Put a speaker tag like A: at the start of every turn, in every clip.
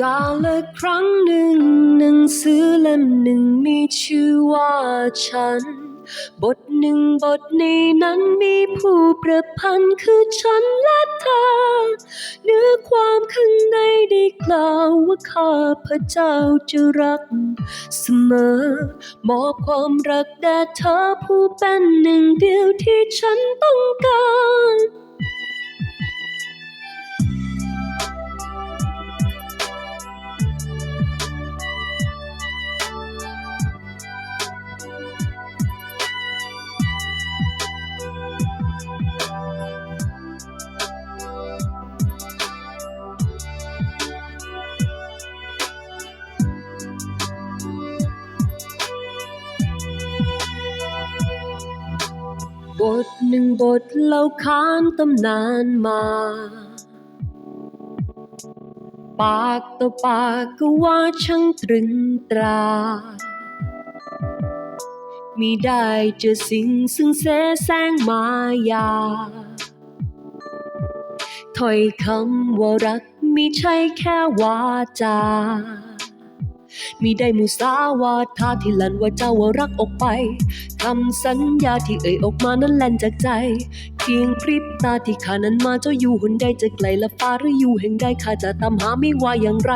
A: กาลครั้งหนึ่งหนังสือเล่มหนึ่งมีชื่อว่าฉัน บทหนึ่งบทในนั้นมีผู้ประพันธ์คือฉันและเธอเนื้อความข้างในได้กล่าวว่าข้าพระเจ้าจะรัก เสมอ มอบความรักแด่เธอผู้เป็นหนึ่งเดียวที่ฉันต้องการ บทหนึ่งบทเล่าขานตำนานมา ปากต่อปากก็ว่าช่างตรึงตรามีได้เจอสิ่งซึ่งเสแสร้งมายา ถ้อยคำว่ารักมีใช่แค่วาจา มีได้มุสาวาทาที่ลั่นว่าเจ้าว่ารักออกไปคำสัญญาที่เอ่ยออกมานั้นแล่นจากใจเพียงพริบตาที่ข้านั้นมาเจ้าอยู่หนใดจะไกลละฟ้าหรืออยู่แห่งใดข้าจะตามหาไม่ว่าอย่างไร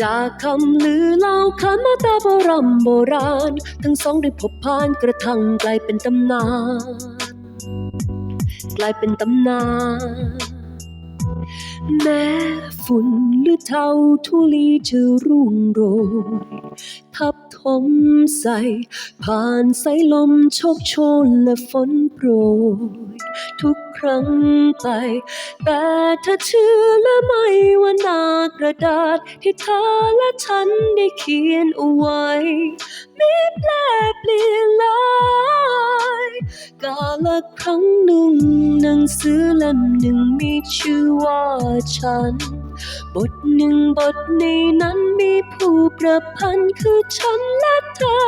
A: จากคำลือเล่าขานมาต่โบราโบราณ ทั้งสองได้พบผ่านกระทั่งกลายเป็นตำนาน กลายเป็นตำนาน แม้ฝุ่นหรือเทาทุลีจะร่วงโรยทับ มใส่ผ่านสายลมโชกโชนและฝนโปรย ทุกครั้งไปแต่เธอเชื่อและไม่ว่าหนากระดาษ ที่เธอและฉันได้เขียนเอาไว้ ไม่แปลเปลี่ยนเลยกาละครั้งหนึ่งหนังสือเล่มหนึ่งมีชื่อว่าฉัน บทหนึ่งบทในนั้นมีผู้ประพันธ์คือฉันและเธอ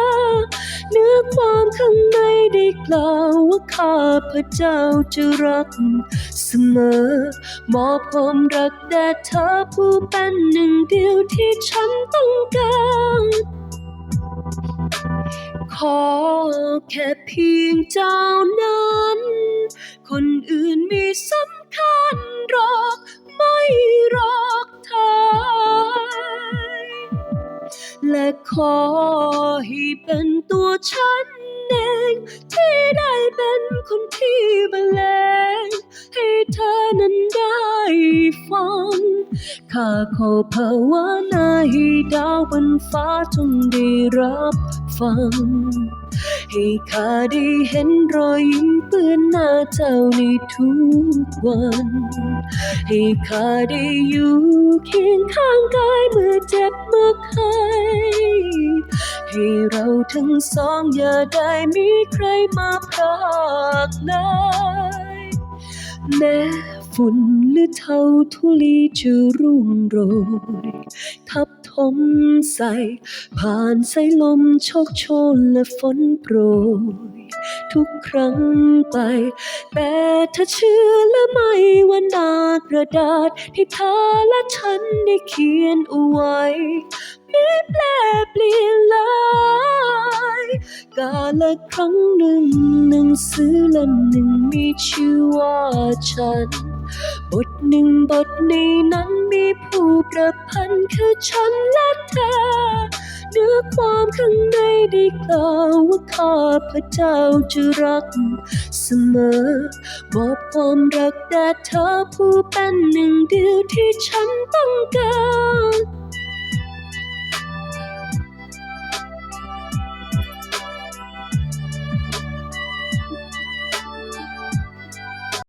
A: เนื้อความข้างในได้กล่าวว่าข้าพระเจ้าจะรักเสมอ มอบความรักแด่เธอผู้เป็นหนึ่งเดียวที่ฉันต้องการขอแค่เพียงเจ้านั้น คนอื่นมีสำคัญหรอก ให้เป็นตัวฉันเองที่ได้เป็นคนที่บรรเลงให้เธอนั้นได้ฟัง ข้าขอภาวนาให้ดาวบนฟ้าจงได้รับฟัง ให้ข้าได้เห็นรอยยิ้มเปื้อนหน้าเจ้าในทุกวัน ให้ข้าได้อยู่เคียงข้างกายเมื่อเจ็บเมื่อไข้ ให้เราทั้งสองอย่าได้มีใครมาพรากเลยแม้ฝุ่นหรือเทาทุลีจะร่วงโรยทับ ถมใส่ ผ่านสายลมโชกโชนและฝนโปรย ทุกครั้งไป แต่เธอเชื่อและไม่ว่าหนากระดาษ ที่เธอและฉันได้เขียนเอาไว้ไม่แปลเปลี่ยนเลยกาละครั้งหนึ่งหนังสือเล่มหนึ่งมีชื่อว่าฉัน บทหนึ่งบทในนั้นมีผู้ประพันธ์คือฉันและเธอเนื้อความข้างในได้กล่าวว่าข้าพระเจ้าจะรักเสมอมอบความรักแด่เธอผู้เป็นหนึ่งเดียวที่ฉันต้องการ